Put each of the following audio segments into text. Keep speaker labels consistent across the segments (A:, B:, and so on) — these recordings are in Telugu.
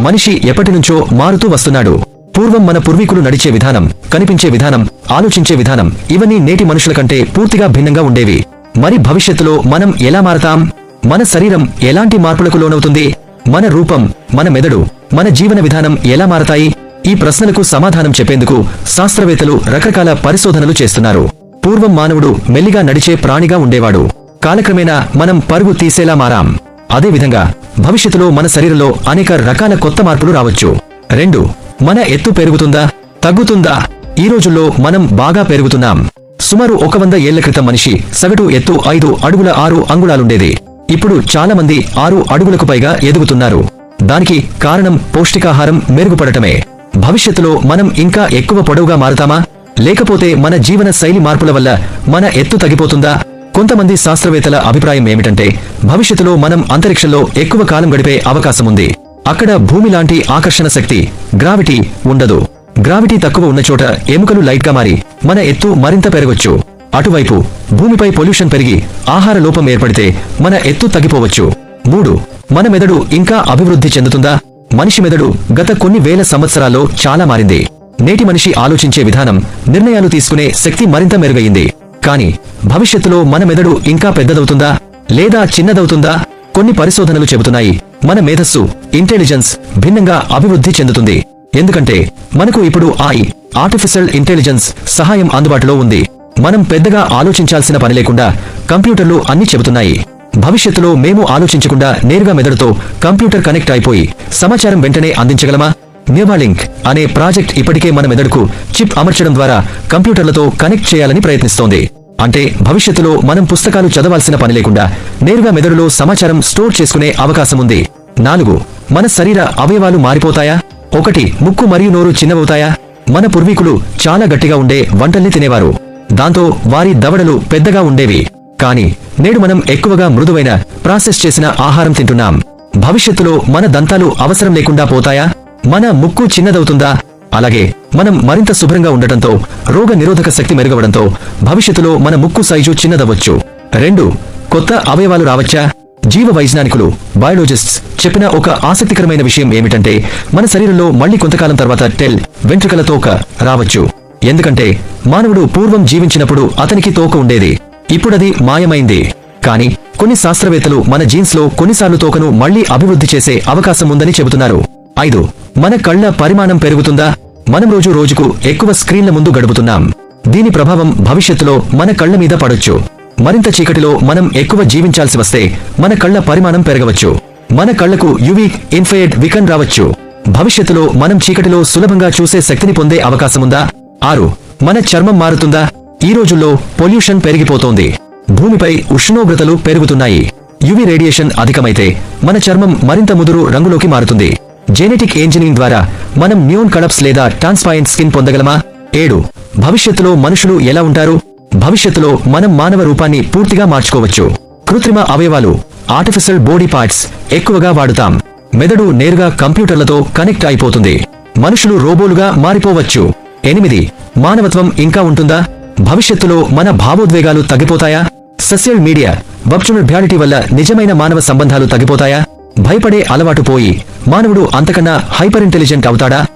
A: మనిషి ఎప్పటినుంచో మారుతూ వస్తున్నాడు. పూర్వం మన పూర్వీకులు నడిచే విధానం కనిపించే విధానం ఆలోచించే విధానం ఇవన్నీ నేటి మనుషుల కంటే పూర్తిగా భిన్నంగా ఉండేవి. మరి భవిష్యత్తులో మనం ఎలా మారతాం? మన శరీరం ఎలాంటి మార్పులకు లోనవుతుంది? మన రూపం మన మెదడు మన జీవన విధానం ఎలా మారతాయి? ఈ ప్రశ్నలకు సమాధానం చెప్పేందుకు శాస్త్రవేత్తలు రకరకాల పరిశోధనలు చేస్తున్నారు. పూర్వం మానవుడు మెల్లిగా నడిచే ప్రాణిగా ఉండేవాడు. కాలక్రమేణా మనం పరుగు తీసేలా మారాం. అదేవిధంగా భవిష్యత్తులో మన శరీరంలో అనేక రకాల కొత్త మార్పులు రావచ్చు. రెండు మన ఎత్తు పెరుగుతుందా? తగ్గుతుందా? ఈ రోజుల్లో మనం బాగా పెరుగుతున్నాం. సుమారు ఒక వంద ఏళ్ళ క్రితం మనిషి సగటు ఎత్తు ఐదు అడుగుల ఆరు అంగుళాలుండేది. ఇప్పుడు చాలా మంది ఆరు అడుగులకు పైగా ఎదుగుతున్నారు. దానికి కారణం పౌష్టికాహారం మెరుగుపడటమే. భవిష్యత్తులో మనం ఇంకా ఎక్కువ పొడవుగా మారతామా? లేకపోతే మన జీవన శైలి మార్పుల వల్ల మన ఎత్తు తగ్గిపోతుందా? కొంతమంది శాస్త్రవేత్తల అభిప్రాయం ఏమిటంటే భవిష్యత్తులో మనం అంతరిక్షంలో ఎక్కువ కాలం గడిపే అవకాశం ఉంది. అక్కడ భూమి లాంటి ఆకర్షణ శక్తి గ్రావిటీ ఉండదు. గ్రావిటీ తక్కువ ఉన్న చోట ఎముకలు లైట్గా మారి మన ఎత్తు మరింత పెరగొచ్చు. అటువైపు భూమిపై పొల్యూషన్ పెరిగి ఆహార లోపం ఏర్పడితే మన ఎత్తు తగ్గిపోవచ్చు. మూడు మన మెదడు ఇంకా అభివృద్ధి చెందుతుందా? మనిషి మెదడు గత కొన్ని వేల సంవత్సరాల్లో చాలా మారింది. నేటి మనిషి ఆలోచించే విధానం నిర్ణయాలు తీసుకునే శక్తి మరింత మెరుగయింది కానీ భవిష్యత్తులో మన మెదడు ఇంకా పెద్దదవుతుందా లేదా చిన్నదవుతుందా? కొన్ని పరిశోధనలు చెబుతున్నాయి. మన మేధస్సు ఇంటెలిజెన్స్ భిన్నంగా అభివృద్ధి చెందుతుంది. ఎందుకంటే మనకు ఇప్పుడు ఐ ఆర్టిఫిషియల్ ఇంటెలిజెన్స్ సహాయం అందుబాటులో ఉంది. మనం పెద్దగా ఆలోచించాల్సిన పని లేకుండా కంప్యూటర్లు అన్ని చెబుతున్నాయి. భవిష్యత్తులో మేము ఆలోచించకుండా నేరుగా మెదడుతో కంప్యూటర్ కనెక్ట్ అయిపోయి సమాచారం వెంటనే అందించగలమా? న్యూమాలింక్ అనే ప్రాజెక్ట్ ఇప్పటికే మన మెదడుకు చిప్ అమర్చడం ద్వారా కంప్యూటర్లతో కనెక్ట్ చేయాలని ప్రయత్నిస్తోంది. అంటే భవిష్యత్తులో మనం పుస్తకాలు చదవాల్సిన పని లేకుండా నేరుగా మెదడులో సమాచారం స్టోర్ చేసుకునే అవకాశం ఉంది. నాలుగు మన శరీర అవయవాలు మారిపోతాయా? ఒకటి ముక్కు మరియు నోరు చిన్నవవుతాయా? మన పూర్వీకులు చాలా గట్టిగా ఉండే వంటల్ని తినేవారు. దాంతో వారి దవడలు పెద్దగా ఉండేవి. కాని నేడు మనం ఎక్కువగా మృదువైన ప్రాసెస్ చేసిన ఆహారం తింటున్నాం. భవిష్యత్తులో మన దంతాలు అవసరం లేకుండా పోతాయా? మన ముక్కు చిన్నదవుతుందా? అలాగే మనం మరింత శుభ్రంగా ఉండటంతో రోగ నిరోధక శక్తి మెరుగవడంతో భవిష్యత్తులో మన ముక్కు సైజు చిన్నదవచ్చు రెండు కొత్త అవయవాలు రావచ్చా? జీవ వైజ్ఞానికులు బయాలజిస్ట్స్ చెప్పిన ఒక ఆసక్తికరమైన విషయం ఏమిటంటే మన శరీరంలో మళ్ళీ కొంతకాలం తర్వాత టెల్ వెంట్రుకల తోక రావచ్చు. ఎందుకంటే మానవుడు పూర్వం జీవించినప్పుడు అతనికి తోక ఉండేది. ఇప్పుడది మాయమైంది. కానీ కొన్ని శాస్త్రవేత్తలు మన జీన్స్లో కొన్నిసార్లు తోకను మళ్ళీ అభివృద్ధి చేసే అవకాశం ఉందని చెబుతున్నారు. ఐదు మన కళ్ళ పరిమాణం పెరుగుతుందా? మనం రోజు రోజుకు ఎక్కువ స్క్రీన్ల ముందు గడుపుతున్నాం. దీని ప్రభావం భవిష్యత్తులో మన కళ్ళ మీద పడొచ్చు. మరింత చీకటిలో మనం ఎక్కువ జీవించాల్సి వస్తే మన కళ్ళ పరిమాణం పెరగవచ్చు. మన కళ్ళకు యువి ఇన్ఫైడ్ వికన్ రావచ్చు. భవిష్యత్తులో మనం చీకటిలో సులభంగా చూసే శక్తిని పొందే అవకాశముందా? ఆరు మన చర్మం మారుతుందా? ఈ రోజుల్లో పొల్యూషన్ పెరిగిపోతోంది. భూమిపై ఉష్ణోగ్రతలు పెరుగుతున్నాయి. యువి రేడియేషన్ అధికమైతే మన చర్మం మరింత ముదురు రంగులోకి మారుతుంది. జెనెటిక్ ఇంజనీరింగ్ ద్వారా మనం న్యూన్ కడప్స్ లేదా ట్రాన్స్పారెంట్ స్కిన్ పొందగలమా? ఏడు. భవిష్యత్తులో మనుషులు ఎలా ఉంటారు? భవిష్యత్తులో మనం మానవ రూపాన్ని పూర్తిగా మార్చుకోవచ్చు. కృత్రిమ అవయవాలు ఆర్టిఫిషియల్ బాడీ పార్ట్స్ ఎక్కువగా వాడుతాం. మెదడు నేరుగా కంప్యూటర్లతో కనెక్ట్ అయిపోతుంది. మనుషులు రోబోలుగా మారిపోవచ్చు. ఎనిమిది. మానవత్వం ఇంకా ఉంటుందా? భవిష్యత్తులో మన భావోద్వేగాలు తగ్గిపోతాయా? సోషల్ మీడియా వర్చువల్ రియాలిటీ వల్ల నిజమైన మానవ సంబంధాలు తగ్గిపోతాయా? భయపడే అలవాటు పోయి మానవుడు అంతకన్నా హైపర్ ఇంటెలిజెంట్ అవుతాడా?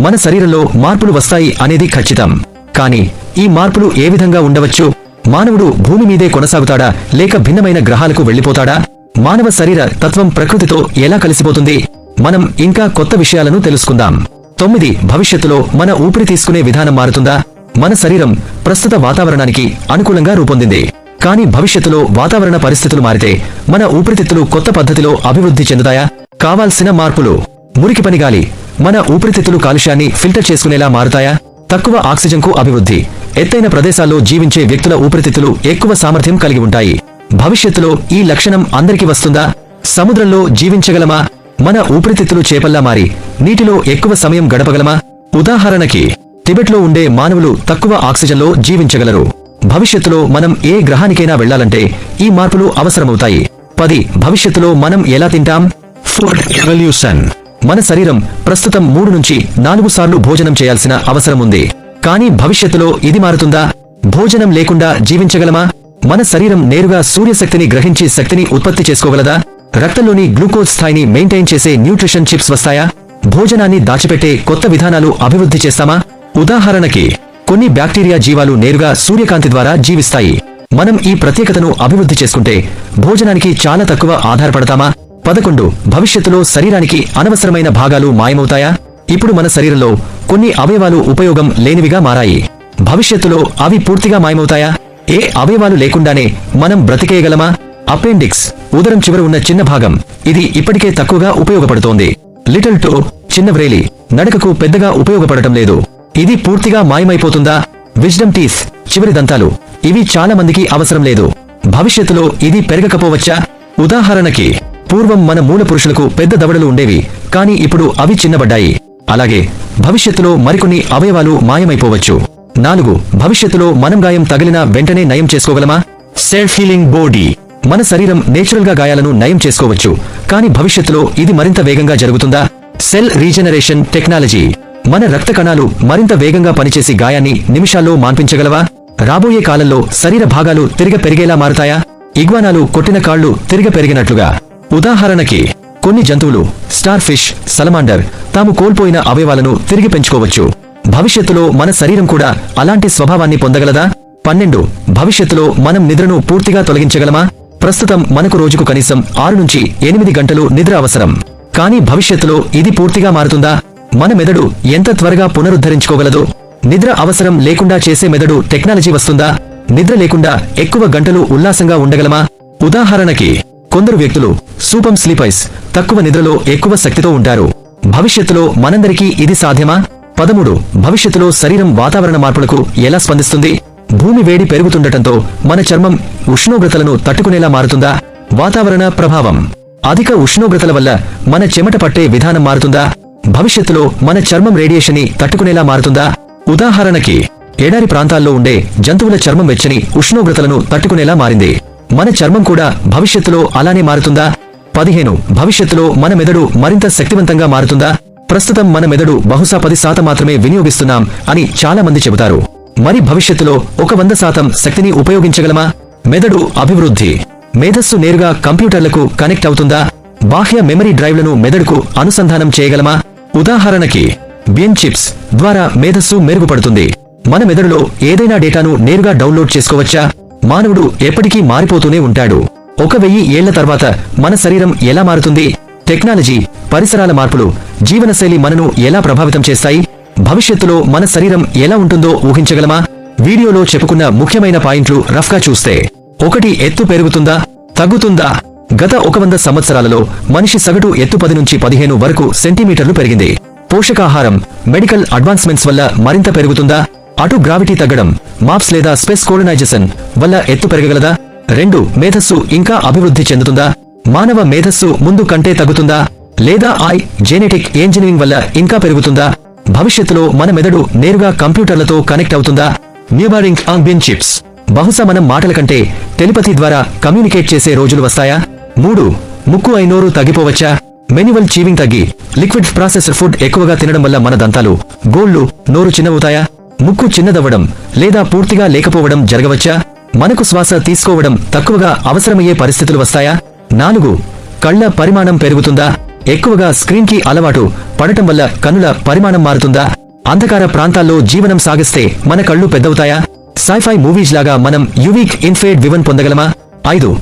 A: మన శరీరంలో మార్పులు వస్తాయి అనేది ఖచ్చితం. కాని ఈ మార్పులు ఏ విధంగా ఉండవచ్చు? మానవుడు భూమి మీదే కొనసాగుతాడా? లేక భిన్నమైన గ్రహాలకు వెళ్ళిపోతాడా మానవ శరీర తత్వం ప్రకృతితో ఎలా కలిసిపోతుంది? మనం ఇంకా కొత్త విషయాలను తెలుసుకుందాం. తొమ్మిది భవిష్యత్తులో మన ఊపిరి తీసుకునే విధానం మారుతుందా? మన శరీరం ప్రస్తుత వాతావరణానికి అనుకూలంగా రూపొందింది. కానీ భవిష్యత్తులో వాతావరణ పరిస్థితులు మారితే మన ఊపిరితిత్తులు కొత్త పద్ధతిలో అభివృద్ధి చెందుతాయా? కావాల్సిన మార్పులు మురికి పని గాలి మన ఊపిరితిత్తులు కాలుష్యాన్ని ఫిల్టర్ చేసుకునేలా మారుతాయా? తక్కువ ఆక్సిజన్కు అభివృద్ధి ఎత్తైన ప్రదేశాల్లో జీవించే వ్యక్తుల ఊపిరితిత్తులు ఎక్కువ సామర్థ్యం కలిగి ఉంటాయి. భవిష్యత్తులో ఈ లక్షణం అందరికీ వస్తుందా? సముద్రంలో జీవించగలమా? మన ఊపిరితిత్తులు చేపల్లా మారి నీటిలో ఎక్కువ సమయం గడపగలమా? ఉదాహరణకి టిబెట్లో ఉండే మానవులు తక్కువ ఆక్సిజన్లో జీవించగలరు. భవిష్యత్తులో మనం ఏ గ్రహానికైనా వెళ్ళాలంటే ఈ మార్పులు అవసరమవుతాయి. పది భవిష్యత్తులో మనం ఎలా తింటాం? ఫుడ్ రెవల్యూషన్ మన శరీరం ప్రస్తుతం మూడు నుంచి నాలుగు సార్లు భోజనం చేయాల్సిన అవసరం ఉంది. కానీ భవిష్యత్తులో ఇది మారుతుందా? భోజనం లేకుండా జీవించగలమా? మన శరీరం నేరుగా సూర్యశక్తిని గ్రహించి శక్తిని ఉత్పత్తి చేసుకోగలదా? రక్తంలోని గ్లూకోజ్ స్థాయిని మెయింటైన్ చేసే న్యూట్రిషన్ చిప్స్ వస్తాయా? భోజనాన్ని దాచిపెట్టే కొత్త విధానాలు అభివృద్ధి చేస్తామా? ఉదాహరణకి కొన్ని బ్యాక్టీరియా జీవాలు నేరుగా సూర్యకాంతి ద్వారా జీవిస్తాయి. మనం ఈ ప్రత్యేకతను అభివృద్ధి చేసుకుంటే భోజనానికి చాలా తక్కువ ఆధారపడతామా? పదకొండు. భవిష్యత్తులో శరీరానికి అనవసరమైన భాగాలు మాయమవుతాయా? ఇప్పుడు మన శరీరంలో కొన్ని అవయవాలు ఉపయోగం లేనివిగా మారాయి. భవిష్యత్తులో అవి పూర్తిగా మాయమవుతాయా? ఏ అవయవాలు లేకుండానే మనం బ్రతికేయగలమా? అపెండిక్స్. ఉదరం చివర ఉన్న చిన్న భాగం. ఇది ఇప్పటికే తక్కువగా ఉపయోగపడుతోంది. లిటిల్ టో చిన్న వ్రేలి. నడకకు పెద్దగా ఉపయోగపడటం లేదు. ఇది పూర్తిగా మాయమైపోతుందా? విజ్డమ్ టీస్ చివరి దంతాలు. ఇవి చాలా మందికి అవసరం లేదు. భవిష్యత్తులో ఇది పెరగకపోవచ్చా? ఉదాహరణకి పూర్వం మన మూల పురుషులకు పెద్ద దవడలు ఉండేవి కానీ ఇప్పుడు అవి చిన్నబడ్డాయి. అలాగే భవిష్యత్తులో మరికొన్ని అవయవాలు మాయమైపోవచ్చు. నాలుగు భవిష్యత్తులో మనం గాయం తగిలిన వెంటనే నయం చేసుకోగలమా? Self healing body. మన శరీరం నేచురల్గా గాయాలను నయం చేసుకోవచ్చు కానీ భవిష్యత్తులో ఇది మరింత వేగంగా జరుగుతుందా? Cell regeneration technology. మన రక్త కణాలు మరింత వేగంగా పనిచేసి గాయాన్ని నిమిషాల్లో మాన్పించగలవా? రాబోయే కాలంలో శరీర భాగాలు తిరిగ పెరిగేలా మారుతాయా? ఇగ్వానాలు కొట్టిన కాళ్ళు తిరిగ పెరిగినట్లుగా. ఉదాహరణకి కొన్ని జంతువులు స్టార్ ఫిష్ సలమాండర్ తాము కోల్పోయిన అవయవాలను తిరిగి పెంచుకోవచ్చు. భవిష్యత్తులో మన శరీరం కూడా అలాంటి స్వభావాన్ని పొందగలదా? పన్నెండు భవిష్యత్తులో మనం నిద్రను పూర్తిగా తొలగించగలమా? ప్రస్తుతం మనకు రోజుకు కనీసం ఆరు నుంచి ఎనిమిది గంటలు నిద్ర అవసరం. కానీ భవిష్యత్తులో ఇది పూర్తిగా మారుతుందా? మన మెదడు ఎంత త్వరగా పునరుద్ధరించుకోగలదు నిద్ర అవసరం లేకుండా చేసే మెదడు టెక్నాలజీ వస్తుందా? నిద్ర లేకుండా ఎక్కువ గంటలు ఉల్లాసంగా ఉండగలమా? ఉదాహరణకి కొందరు వ్యక్తులు సూపం స్లీపైస్ తక్కువ నిద్రలో ఎక్కువ శక్తితో ఉంటారు. భవిష్యత్తులో మనందరికీ ఇది సాధ్యమా? పదమూడు భవిష్యత్తులో శరీరం వాతావరణ మార్పులకు ఎలా స్పందిస్తుంది? భూమి వేడి పెరుగుతుండటంతో మన చర్మం ఉష్ణోగ్రతలను తట్టుకునేలా మారుతుందా? వాతావరణ ప్రభావం. అధిక ఉష్ణోగ్రతల వల్ల మన చెమట పట్టే విధానం మారుతుందా? భవిష్యత్తులో మన చర్మం రేడియేషన్ని తట్టుకునేలా మారుతుందా? ఉదాహరణకి ఎడారి ప్రాంతాల్లో ఉండే జంతువుల చర్మం వెచ్చని ఉష్ణోగ్రతలను తట్టుకునేలా మారింది. మన చర్మం కూడా భవిష్యత్తులో అలానే మారుతుందా? పదిహేను భవిష్యత్తులో మన మెదడు మరింత శక్తివంతంగా మారుతుందా? ప్రస్తుతం మన మెదడు బహుశా పది శాతం మాత్రమే వినియోగిస్తున్నాం అని చాలా మంది చెబుతారు. మరి భవిష్యత్తులో ఒక వంద శాతం శక్తిని ఉపయోగించగలమా? మెదడు అభివృద్ధి. మేధస్సు నేరుగా కంప్యూటర్లకు కనెక్ట్ అవుతుందా? బాహ్య మెమరీ డ్రైవ్లను మెదడుకు అనుసంధానం చేయగలమా? ఉదాహరణకి బియన్ చిప్స్ ద్వారా మేధస్సు మెరుగుపడుతుంది. మన మెదడులో ఏదైనా డేటాను నేరుగా డౌన్లోడ్ చేసుకోవచ్చా? మానవుడు ఎప్పటికీ మారిపోతూనే ఉంటాడు. ఒక వెయ్యి ఏళ్ళ తర్వాత మన శరీరం ఎలా మారుతుంది? టెక్నాలజీ పరిసరాల మార్పులు జీవనశైలి మనను ఎలా ప్రభావితం చేస్తాయి? భవిష్యత్తులో మన శరీరం ఎలా ఉంటుందో ఊహించగలమా? వీడియోలో చెప్పుకున్న ముఖ్యమైన పాయింట్లు రఫ్గా చూస్తే ఒకటి ఎత్తు పెరుగుతుందా? తగ్గుతుందా? గత ఒక వంద సంవత్సరాలలో మనిషి సగటు ఎత్తు పది నుంచి పదిహేను వరకు సెంటీమీటర్లు పెరిగింది. పోషకాహారం మెడికల్ అడ్వాన్స్మెంట్స్ వల్ల మరింత పెరుగుతుందా? అటు గ్రావిటీ తగ్గడం మాప్స్ లేదా స్పేస్ కోలనైజేషన్ వల్ల ఎత్తు పెరగగలదా? రెండు మేధస్సు ఇంకా అభివృద్ధి చెందుతుందా? మానవ మేధస్సు ముందు కంటే తగ్గుతుందా? లేదా ఐ జెనెటిక్ ఇంజనీరింగ్ వల్ల ఇంకా పెరుగుతుందా? భవిష్యత్తులో మన మెదడు నేరుగా కంప్యూటర్లతో కనెక్ట్ అవుతుందా? న్యూబారింగ్ ఆంబియన్ చిప్స్. బహుశా మనం మాటల కంటే టెలిపతి ద్వారా కమ్యూనికేట్ చేసే రోజులు వస్తాయా? మూడు ముక్కు ఐనోరు తగ్గిపోవచ్చా? మెన్యువల్ చీవింగ్ తగ్గి లిక్విడ్ ప్రాసెస్డ్ ఫుడ్ ఎక్కువగా తినడం వల్ల మన దంతాలు గోళ్ళు నోరు చిన్నవుతాయా ముక్కు చిన్నదవ్వడం లేదా పూర్తిగా లేకపోవడం జరగవచ్చా? మనకు శ్వాస తీసుకోవడం తక్కువగా అవసరమయ్యే పరిస్థితులు వస్తాయా? నాలుగు కళ్ళ పరిమాణం పెరుగుతుందా? ఎక్కువగా స్క్రీన్కి అలవాటు పడటం వల్ల కన్నుల పరిమాణం మారుతుందా? అంధకార ప్రాంతాల్లో జీవనం సాగిస్తే మన కళ్ళు పెద్దవుతాయా? సైఫై మూవీస్ లాగా మనం యువీక్ ఇన్ఫేడ్ వివన్ పొందగలమా? ఐదు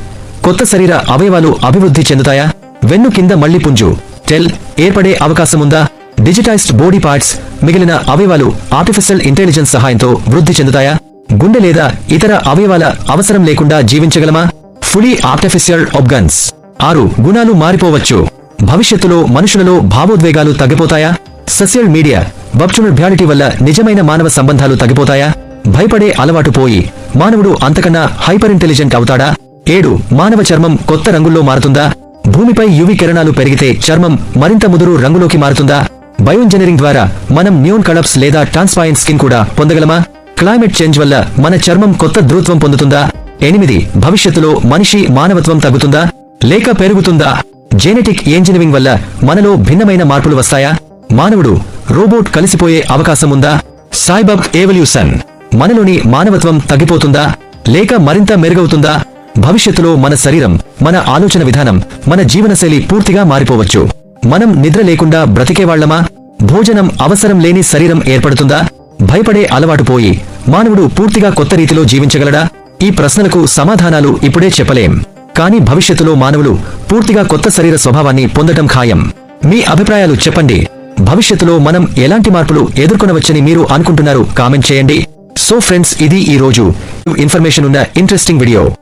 A: కొత్త శరీర అవయవాలు అభివృద్ధి చెందుతాయా? వెన్ను కింద మళ్ళీ పుంజు టెల్ ఏర్పడే అవకాశముందా? డిజిటైజ్డ్ బాడీ పార్ట్స్ మిగిలిన అవయవాలు ఆర్టిఫిషియల్ ఇంటెలిజెన్స్ సహాయంతో వృద్ధి చెందుతాయా? గుండె లేదా ఇతర అవయవాల అవసరం లేకుండా జీవించగలమా? ఫులీ ఆర్టిఫిషియల్ ఆబ్గన్స్ ఆరు గుణాలు మారిపోవచ్చు. భవిష్యత్తులో మనుషులలో భావోద్వేగాలు తగ్గిపోతాయా? సోషల్ మీడియా వర్చువల్ రియాలిటీ వల్ల నిజమైన మానవ సంబంధాలు తగ్గిపోతాయా? భయపడే అలవాటు పోయి మానవుడు అంతకన్నా హైపర్ ఇంటెలిజెంట్ అవుతాడా? ఏడు మానవ చర్మం కొత్త రంగుల్లో మారుతుందా? భూమిపై యువి కిరణాలు పెరిగితే చర్మం మరింత ముదురు రంగులోకి మారుతుందా? బయోఇంజనీరింగ్ ద్వారా మనం న్యూన్ కలప్స్ లేదా ట్రాన్స్పారెంట్ స్కిన్ కూడా పొందగలమా? క్లైమేట్ చేంజ్ వల్ల మన చర్మం కొత్త ధృత్వం పొందుతుందా? ఎనిమిది భవిష్యత్తులో మనిషి మానవత్వం తగ్గుతుందా? లేక పెరుగుతుందా? జెనెటిక్ ఇంజనీరింగ్ వల్ల మనలో భిన్నమైన మార్పులు వస్తాయా? మానవుడు రోబోట్ కలిసిపోయే అవకాశం ఉందా? సాయిబాబ్ ఏవల్యూసన్ మనలోని మానవత్వం తగ్గిపోతుందా? లేక మరింత మెరుగవుతుందా? భవిష్యత్తులో మన శరీరం మన ఆలోచన విధానం మన జీవనశైలి పూర్తిగా మారిపోవచ్చు. మనం నిద్ర లేకుండా బ్రతికేవాళ్ళమా భోజనం అవసరం లేని శరీరం ఏర్పడుతుందా? భయపడే అలవాటు పోయి మానవుడు పూర్తిగా కొత్త రీతిలో జీవించగలడా? ఈ ప్రశ్నలకు సమాధానాలు ఇప్పుడే చెప్పలేం. కానీ భవిష్యత్తులో మానవులు పూర్తిగా కొత్త శరీర స్వభావాన్ని పొందటం ఖాయం. మీ అభిప్రాయాలు చెప్పండి. భవిష్యత్తులో మనం ఎలాంటి మార్పులు ఎదుర్కొనవచ్చని మీరు అనుకుంటున్నారు కామెంట్ చేయండి. సో ఫ్రెండ్స్ ఇది ఈ రోజు. ఇన్ఫర్మేషన్ ఉన్న ఇంట్రెస్టింగ్ వీడియో.